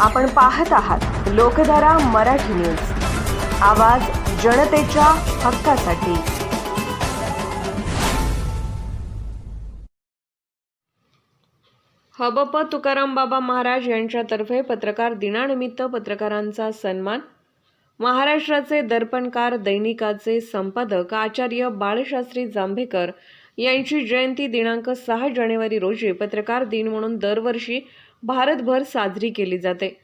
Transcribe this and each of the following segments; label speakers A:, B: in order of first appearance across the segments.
A: आपण पाहत आहात लोकधारा मराठी न्यूज. आवाज जनतेच्या हक्कासाठी. हबप तुकाराम बाबा महाराज यांच्यातर्फे पत्रकार दिनानिमित्त पत्रकारांचा सन्मान. महाराष्ट्राचे दर्पणकार दैनिकाचे संपादक आचार्य बाळशास्त्री जांभेकर यांची जयंती दिनांक सहा जानेवारी रोजी पत्रकार दिन म्हणून दरवर्षी भारतभर साजरी केली जाते.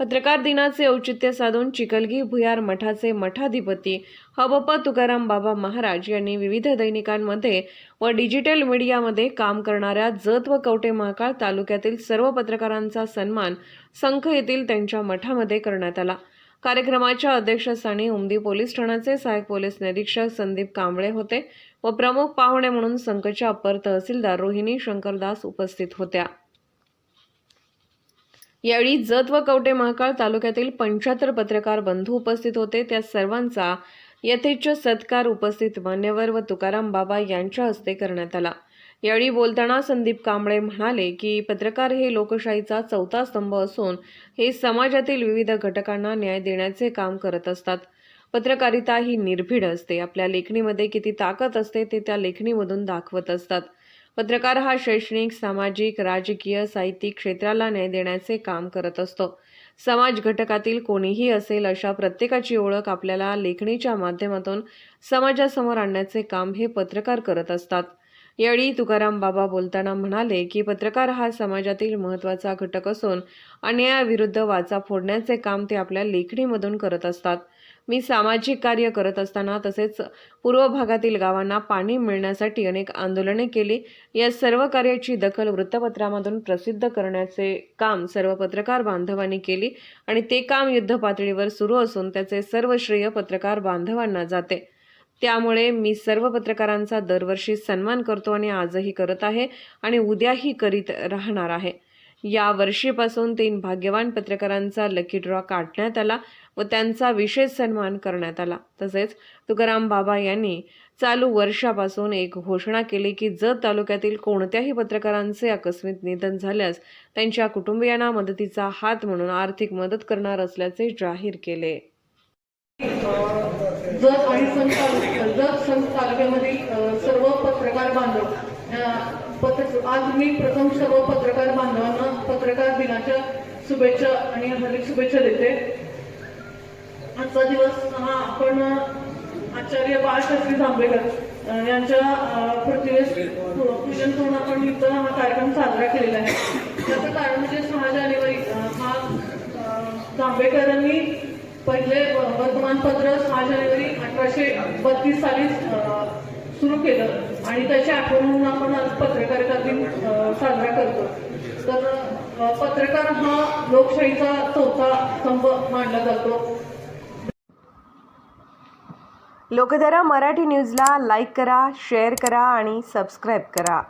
A: पत्रकार दिनाचे औचित्य साधून चिकलगी भुयार मठाचे मठाधिपती हबप तुकाराम बाबा महाराज यांनी विविध दैनिकांमध्ये व डिजिटल मीडियामध्ये काम करणाऱ्या जत व कवटे महाकाळ तालुक्यातील सर्व पत्रकारांचा सन्मान संख येथील त्यांच्या मठामध्ये करण्यात आला. कार्यक्रमाच्या अध्यक्षस्थानी उमदी पोलीस ठाण्याचे सहाय्यक पोलीस निरीक्षक संदीप कांबळे होते व प्रमुख पाहुणे म्हणून संघच्या अप्पर तहसीलदार रोहिणी शंकरदास उपस्थित होत्या. यावेळी जत व कवटे महाकाळ तालुक्यातील पंच्याहत्तर पत्रकार बंधू उपस्थित होते. त्या सर्वांचा यथेच्छ सत्कार उपस्थित मान्यवर व तुकाराम बाबा यांच्या हस्ते करण्यात आला. यावेळी बोलताना संदीप कांबळे म्हणाले की पत्रकार हे लोकशाहीचा चौथा स्तंभ असून हे समाजातील विविध घटकांना न्याय देण्याचे काम करत असतात. पत्रकारिता ही निर्भीड असते. आपल्या लेखणीमध्ये किती ताकद असते ते त्या लेखणीमधून दाखवत असतात. पत्रकार हा शैक्षणिक सामाजिक राजकीय साहित्यिक क्षेत्राला न्याय देण्याचे काम करत असतो. समाज घटकातील कोणीही असेल अशा प्रत्येकाची ओळख आपल्याला लेखणीच्या माध्यमातून समाजासमोर आणण्याचे काम हे पत्रकार करत असतात. यावेळी तुकाराम बाबा बोलताना म्हणाले की पत्रकार हा समाजातील महत्त्वाचा घटक असून अन्यायाविरुद्ध वाचा फोडण्याचे काम ते आपल्या लेखणीमधून करत असतात. मी सामाजिक कार्य करत असताना तसेच पूर्व भागातील गावांना पाणी मिळण्यासाठी अनेक आंदोलने केली. या सर्व कार्याची दखल वृत्तपत्रामधून प्रसिद्ध करण्याचे काम सर्व पत्रकार बांधवांनी केली आणि ते काम युद्ध पातळीवर सुरू असून त्याचे सर्व श्रेय पत्रकार बांधवांना जाते. त्यामुळे मी सर्व पत्रकारांचा दरवर्षी सन्मान करतो आणि आजही करत आहे आणि उद्याही करीत राहणार आहे. या वर्षीपासून तीन भाग्यवान पत्रकारांचा लकी ड्रॉ काढण्यात आला व त्यांचा विशेष सन्मान करण्यात आला. तसेच तुकाराम बाबा यांनी चालू वर्षापासून एक घोषणा केली की जत तालुक्यातील कोणत्याही पत्रकारांचे आकस्मिक निधन झाल्यास त्यांच्या कुटुंबियांना मदतीचा हात म्हणून आर्थिक मदत करणार असल्याचे जाहीर केले.
B: जत आणि संत तालु- जत संत तालुक्यामधील सर्व पत्रकार बांधव पत्र आज मी प्रथम सर्व पत्रकार बांधवांना पत्रकार दिनाच्या शुभेच्छा आणि हार्दिक शुभेच्छा देते. आजचा दिवस हा आपण आचार्य बाळशास्त्री जांभेकर यांच्या अ, प्रतिवेस पूजन करून आपण इथं हा कार्यक्रम साजरा केलेला आहे. त्याचं कारण म्हणजे सहा जानेवारी हा जांभेकरांनी पहिले वर्तमानपत्र सहा जानेवारी अठराशे बत्तीस साली सुरू केलं. आणि त्याची आठवण म्हणून आपण आज पत्रकारिता दिन साजरा करतो. तर पत्रकार हा लोकशाहीचा चौथा स्तंभ मानला जातो.
A: लोकधारा मराठी न्यूजला लाईक करा शेअर करा आणि सबस्क्राईब करा.